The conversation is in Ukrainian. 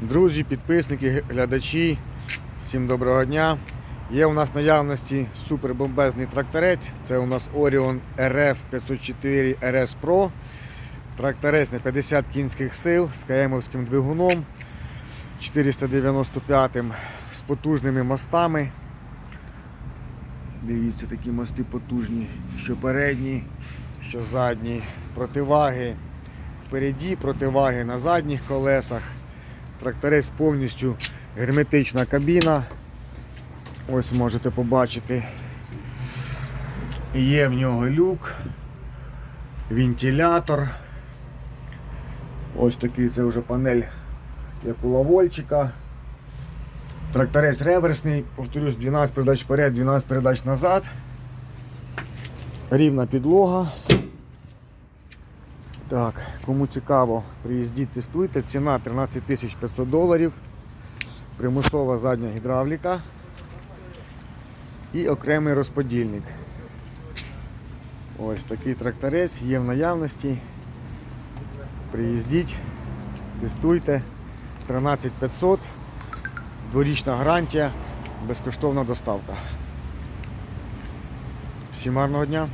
Друзі, підписники, глядачі, всім доброго дня. Є у нас наявності супербомбезний тракторець. Це у нас Orion RF 504 RS Pro. Тракторець на 50 кінських сил з КМовським двигуном 495 з потужними мостами. Дивіться, такі мости потужні, що передні, що задні. Противаги впереді, противаги на задніх колесах. Тракторець повністю герметична кабіна. Ось можете побачити. Є в нього люк, вентилятор. Ось такий це вже панель, як у лавольчика. Тракторець реверсний, повторюсь, 12 передач вперед, 12 передач назад. Рівна підлога. Так, кому цікаво, приїздіть, тестуйте. Ціна 13 500 доларів. Примусова задня гідравліка і окремий розподільник. Ось такий тракторець є в наявності. Приїздіть, тестуйте. 13 500, дворічна гарантія, безкоштовна доставка. Всім гарного дня!